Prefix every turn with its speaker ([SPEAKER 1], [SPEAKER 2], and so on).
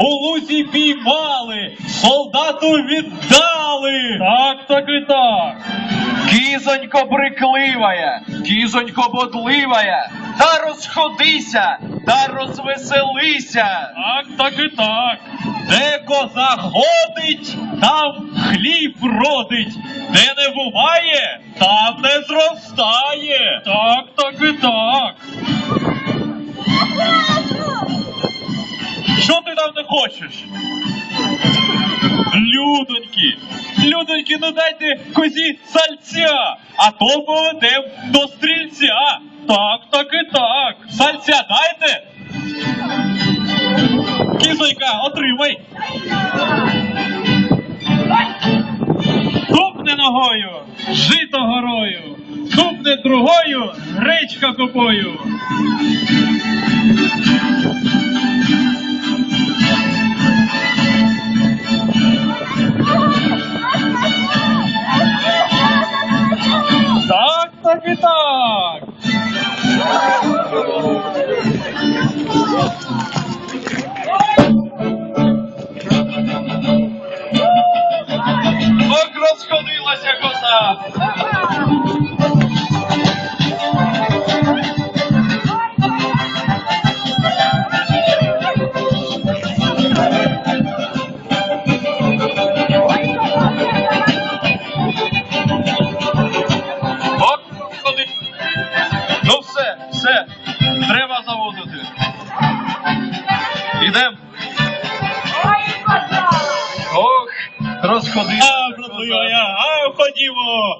[SPEAKER 1] у лузі піймали, солдату віддали.
[SPEAKER 2] Так, так і так.
[SPEAKER 3] Кізонько брикливая, кізонько бодливая, та розходися, та розвеселися.
[SPEAKER 2] Так, так і так.
[SPEAKER 1] Де коза ходить, там хліб родить, де не буває, там не зростає.
[SPEAKER 2] Так, так і так.
[SPEAKER 1] Хочеш? Людоньки, людоньки, ну дайте козі сальця, а то поведем до стрільця.
[SPEAKER 2] Так, так і так.
[SPEAKER 1] Сальця дайте. Кізонька, отримай.
[SPEAKER 2] Тупне ногою, жито горою, тупне другою, гречка купою.
[SPEAKER 3] Розходилася коза. Ох, розходилася. Ну все, все, треба заводити. Ідем. Ох, розходилася.
[SPEAKER 1] Ой-ой-ой, а ходімо!